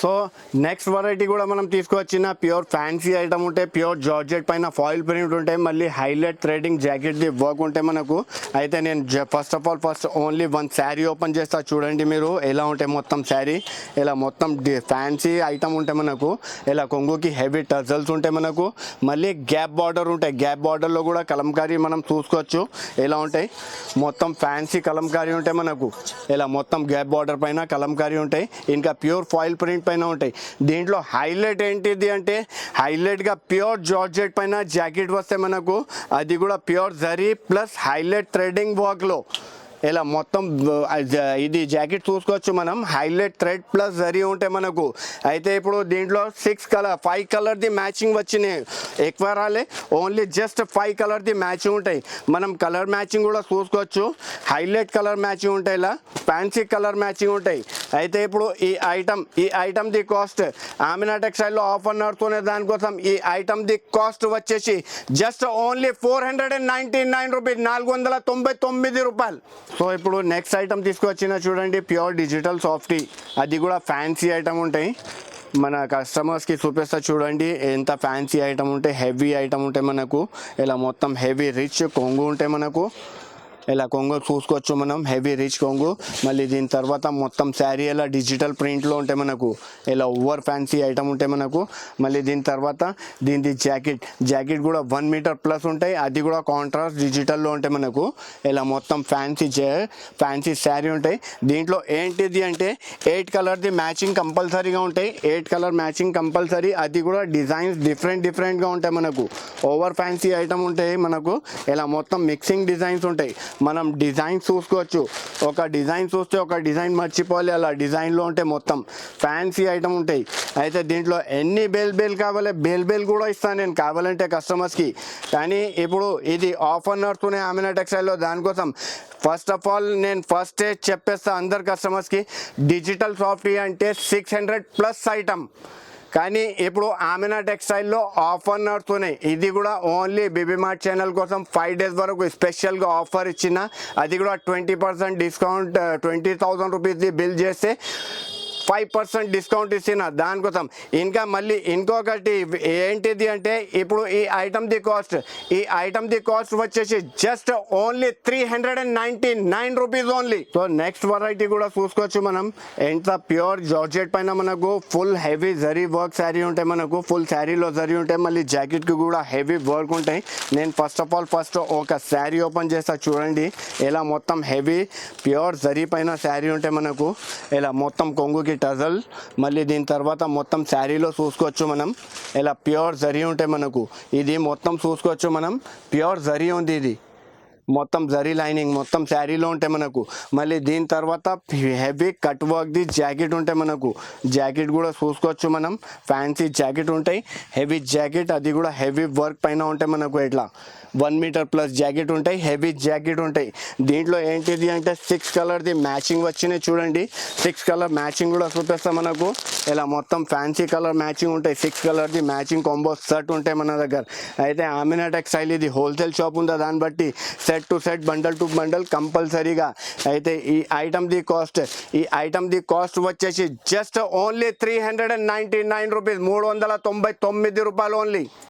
So next variety కూడా మనం తీసుకొచ్చిన ప్యూర్ ఫ్యాన్సీ ఐటమ్ ఉంటే ప్యూర్ జార్జెట్ పైన ఫాయిల్ ప్రింట్ ఉంటే మళ్ళీ హైలైట్ థ్రెడింగ్ జాకెట్ ది వర్క్ ఉంటే మనకు అయితే నేను first of all first only one sari open చేస్తా. చూడండి మీరు ఎలా ఉంటే మొత్తం శారీ ఇలా మొత్తం ఫ్యాన్సీ ఐటమ్ ఉంటే మనకు ఇలా కొంగుకి హెవీ టజల్స్ ఉంటే మనకు మళ్ళీ గ్యాప్ బార్డర్ ఉంటాయి. గ్యాప్ బార్డర్లో కూడా కలంకారీ మనం చూసుకోవచ్చు. ఎలా ఉంటాయి? మొత్తం ఫ్యాన్సీ కలంకారీ ఉంటే మనకు ఇలా మొత్తం గ్యాప్ బార్డర్ పైన కలంకారీ ఉంటాయి. ఇంకా ప్యూర్ ఫాయిల్ ప్రింట్ పైన ఉంటాయి. దీంట్లో హైలైట్ ఏంటిది అంటే హైలైట్గా ప్యూర్ జార్జెట్ పైన జాకెట్ వస్తే మనకు అది కూడా pure zari plus highlight threading వర్క్లో. ఇలా మొత్తం ఇది జాకెట్ చూసుకోవచ్చు మనం. హైలైట్ థ్రెడ్ ప్లస్ జరీ ఉంటే మనకు. అయితే ఇప్పుడు దీంట్లో సిక్స్ కలర్ ఫైవ్ కలర్ది మ్యాచింగ్ వచ్చినాయి. ఎక్కువ రాలే ఓన్లీ జస్ట్ ఫైవ్ కలర్ది మ్యాచింగ్ ఉంటాయి. మనం కలర్ మ్యాచింగ్ కూడా చూసుకోవచ్చు. హైలైట్ కలర్ మ్యాచింగ్ ఉంటాయి ఇలా. ఫ్యాన్సీ కలర్ మ్యాచింగ్ ఉంటాయి. అయితే ఇప్పుడు ఈ ఐటమ్ ఈ ఐటమ్ ది కాస్ట్ ఆమినా టెక్స్టైల్లో ఆఫర్ నడుతున్న దానికోసం ఈ ఐటమ్ ది కాస్ట్ వచ్చేసి just only four hundred and ninety nine rupees నాలుగు వందల తొంభై తొమ్మిది రూపాయలు. సో ఇప్పుడు నెక్స్ట్ ఐటమ్ తీసుకొచ్చిన చూడండి ప్యూర్ డిజిటల్ సాఫ్టీ అది కూడా ఫ్యాన్సీ ఐటమ్ ఉంటాయి. మన కస్టమర్స్కి చూపిస్తా చూడండి ఎంత ఫ్యాన్సీ ఐటమ్ ఉంటే హెవీ ఐటమ్ ఉంటే మనకు ఇలా మొత్తం హెవీ రిచ్ కొంగు ఉంటే మనకు. ఇలా కొంగు చూసుకోవచ్చు మనం? హెవీ రిచ్ కొంగు. మళ్ళీ దీని తర్వాత మొత్తం శారీ ఇలా డిజిటల్ ప్రింట్లో ఉంటాయి మనకు ఇలా ఓవర్ ఫ్యాన్సీ ఐటమ్ ఉంటే మనకు. మళ్ళీ దీని తర్వాత దీని జాకెట్ జాకెట్ కూడా వన్ మీటర్ ప్లస్ ఉంటాయి. అది కూడా కాంట్రాస్ట్ డిజిటల్లో ఉంటాయి మనకు ఇలా మొత్తం ఫ్యాన్సీ ఫ్యాన్సీ శారీ ఉంటాయి. దీంట్లో ఏంటిది అంటే ఎయిట్ కలర్ది మ్యాచింగ్ కంపల్సరీగా ఉంటాయి. Eight colour matching compulsory. అది కూడా డిజైన్స్ డిఫరెంట్ డిఫరెంట్గా ఉంటాయి మనకు. ఓవర్ ఫ్యాన్సీ ఐటమ్ ఉంటాయి మనకు. ఇలా మొత్తం మిక్సింగ్ డిజైన్స్ ఉంటాయి. మనం డిజైన్ చూసుకోవచ్చు. ఒక డిజైన్ చూస్తే ఒక డిజైన్ మర్చిపోవాలి. అలా డిజైన్లో ఉంటే మొత్తం ఫ్యాన్సీ ఐటమ్ ఉంటాయి. అయితే దీంట్లో ఎన్ని బేల్ బేల్ కావాలి బేల్ బేల్ కూడా ఇస్తాను నేను. కావాలంటే కస్టమర్స్కి. కానీ ఇప్పుడు ఇది ఆఫర్ నడుతున్నాయి ఆమెనా టెక్స్టైల్లో దానికోసం ఫస్ట్ ఆఫ్ ఆల్ నేను ఫస్ట్ చెప్పేస్తా అందరు కస్టమర్స్కి డిజిటల్ సాఫ్ట్వేర్ అంటే సిక్స్ హండ్రెడ్ ప్లస్ ఐటమ్ కానీ ఇప్పుడు ఆమెనా టెక్స్టైల్లో ఆఫర్ నడుతున్నాయి ఇది కూడా ఓన్లీ బేబీ మార్ట్ ఛానల్ కోసం ఫైవ్ డేస్ వరకు స్పెషల్గా ఆఫర్ ఇచ్చిన. అది కూడా twenty percent discount twenty thousand రూపీస్ది bill చేస్తే ఫైవ్ పర్సెంట్ డిస్కౌంట్ ఇచ్చిన దానికోసం ఇంకా మళ్ళీ ఇంకొకటి ఏంటిది అంటే ఇప్పుడు ఈ ఐటమ్ ది కాస్ట్ ఈ ఐటమ్ ది కాస్ట్ వచ్చేసి just only three hundred and ninety nine rupees only so next variety కూడా చూసుకోవచ్చు మనం. ఎంత ప్యూర్ జార్జెట్ పైన మనకు full heavy zari work sari ఉంటాయి మనకు ఫుల్ శారీలో జరీ ఉంటాయి మళ్ళీ జాకెట్కి కూడా హెవీ వర్క్ ఉంటాయి. నేను ఫస్ట్ ఆఫ్ ఆల్ ఫస్ట్ ఒక శారీ ఓపెన్ చేస్తా చూడండి. ఇలా మొత్తం హెవీ ప్యూర్ జరీ పైన శారీ ఉంటే మనకు ఇలా మొత్తం కొంగుకి టజల్ మళ్ళీ దీని తర్వాత మొత్తం శారీలో చూసుకోవచ్చు మనం. ఇలా ప్యూర్ జరీ ఉంటాయి మనకు. ఇది మొత్తం చూసుకోవచ్చు మనం. ప్యూర్ జరీ ఉంది ఇది. మొత్తం జరీ లైనింగ్ మొత్తం శారీలో ఉంటాయి మనకు. మళ్ళీ దీని తర్వాత హెవీ కట్ వర్క్ది జాకెట్ ఉంటాయి మనకు. జాకెట్ కూడా చూసుకోవచ్చు మనం. ఫ్యాన్సీ జాకెట్ ఉంటాయి. హెవీ జాకెట్ అది కూడా హెవీ వర్క్ పైన ఉంటాయి మనకు ఇట్లా. వన్ మీటర్ ప్లస్ జాకెట్ ఉంటాయి హెవీ జాకెట్ ఉంటాయి. దీంట్లో ఏంటిది అంటే సిక్స్ కలర్ది మ్యాచింగ్ వచ్చినాయి చూడండి. సిక్స్ కలర్ మ్యాచింగ్ కూడా చూపిస్తాం మనకు. ఇలా మొత్తం ఫ్యాన్సీ కలర్ మ్యాచింగ్ ఉంటాయి. సిక్స్ కలర్ది మ్యాచింగ్ కాంబో సెట్ ఉంటాయి మన దగ్గర. అయితే ఆమినా టెక్స్టైల్ ఇది హోల్సేల్ షాప్ ఉందా? దాన్ని బట్టి set to set bundle to bundle కంపల్సరీగా. అయితే ఈ ఐటమ్ ది కాస్ట్ ఈ ఐటమ్ ది కాస్ట్ వచ్చేసి just only three hundred and ninety nine rupees మూడు వందల తొంభై తొమ్మిది రూపాయలు ఓన్లీ